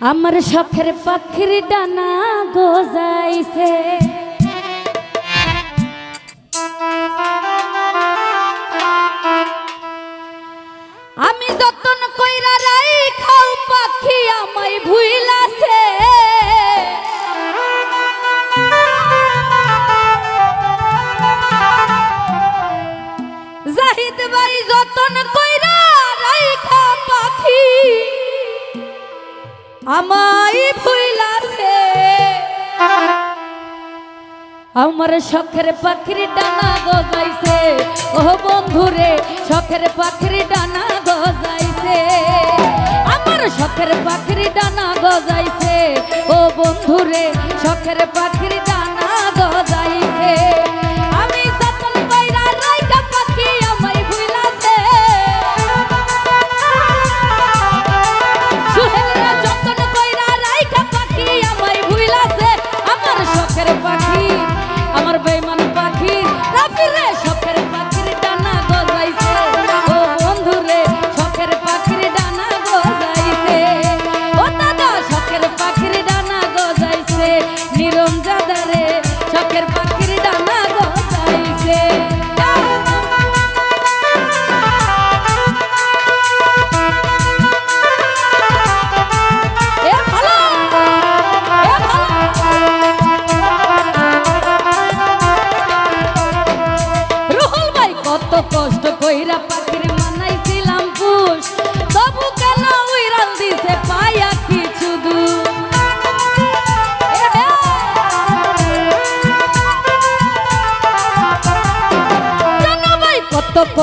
আমার শখের পাখির ডানা গোজাইছে। আমি যতন কইরা রাই খাও পাখি আমার শখের পাখির ডানা গজাইছে। ও বন্ধুরে, শখের পাখির ডানা গজাইছে। আমার শখের পাখির ডানা গজাইছে। ও বন্ধুরে, শখের পাখির ডানা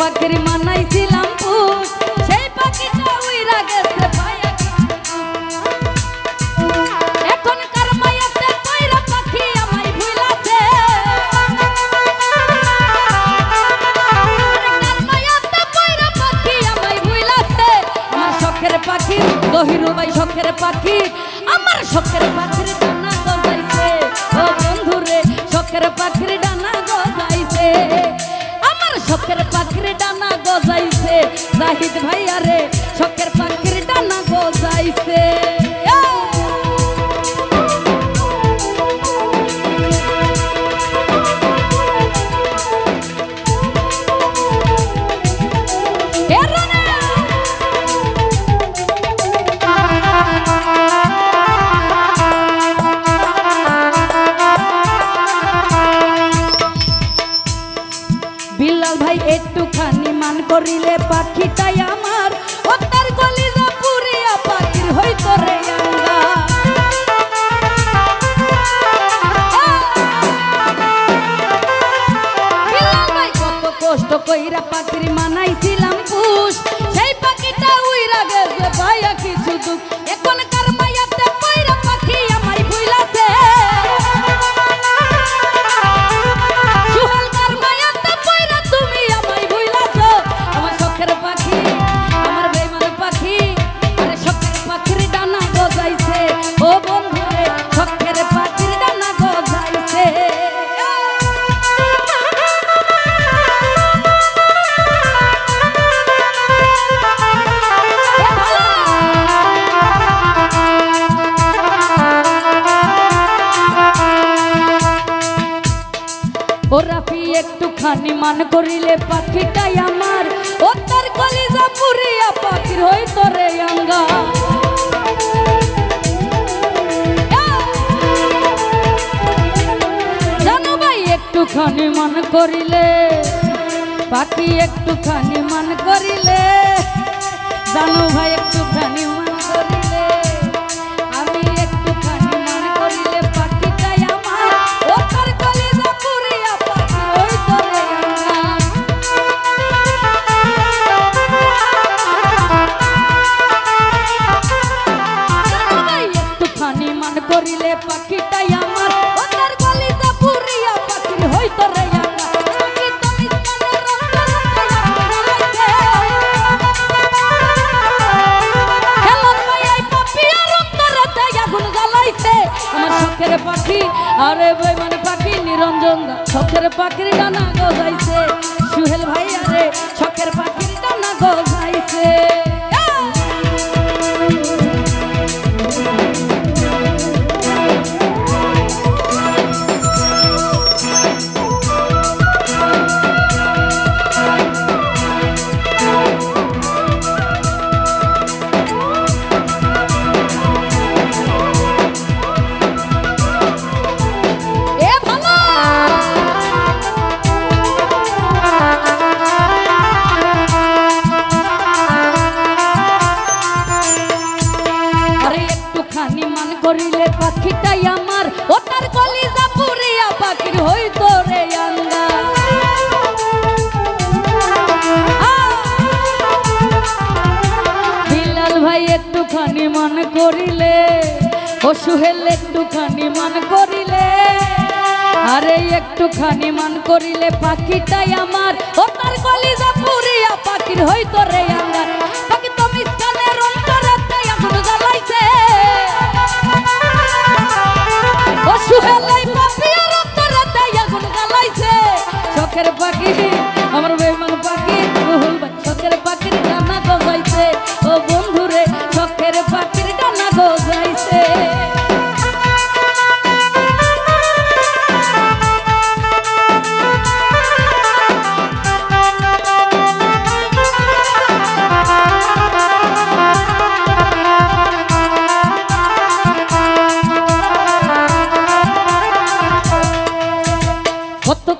পাখির মানাই জাহিদ ভাইয়া রে শখের পাখির ডানা গজাইছে Erra! একটুখানি মান করিলে পাখিটাই আমার। ও তার কলিজা পুরিয়া পাখির হই তোরে আঙ্গা। জানো ভাই, একটুখানি মান করিলে, পাখি একটুখানি মান করিলে, জানো ভাই করিলে পাখিটাই আমার। রে পাখি মানে পাখি, নিরঞ্জন শখের পাখির ডানা গজাইছে। সুহেল ভাই আরে ও সুহেল একটুখানি মান করিলে, আরে একটুখানি মান করিলে পাখিটাই আমার। ও তার কলিজা পুরিয়া পাখির হইতো রে আঙ্গার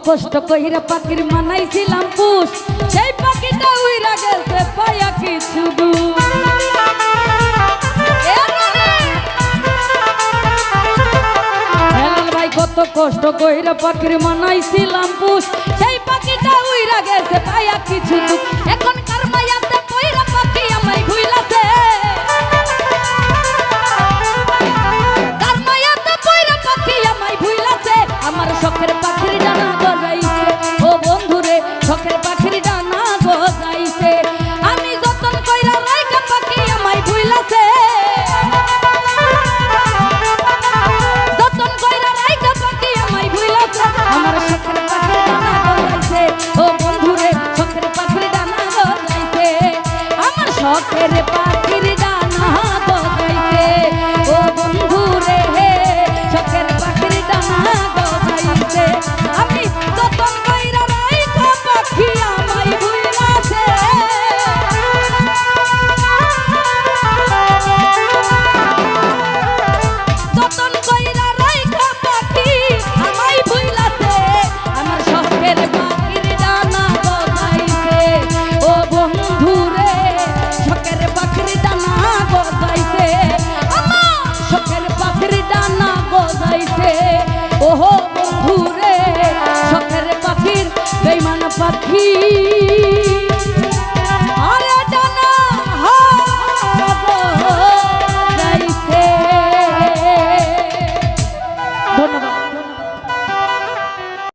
কষ্ট কইরা পাখির মানাইছিলাম পুষ। সেই পাখিটা উইরা গেছে, পায়া কিছু কত কষ্ট কইরা পাখির মানাইছিলাম পুষ। সেই পাখিটা উইরা গেছে, পায়া কিছু পাখির গান হব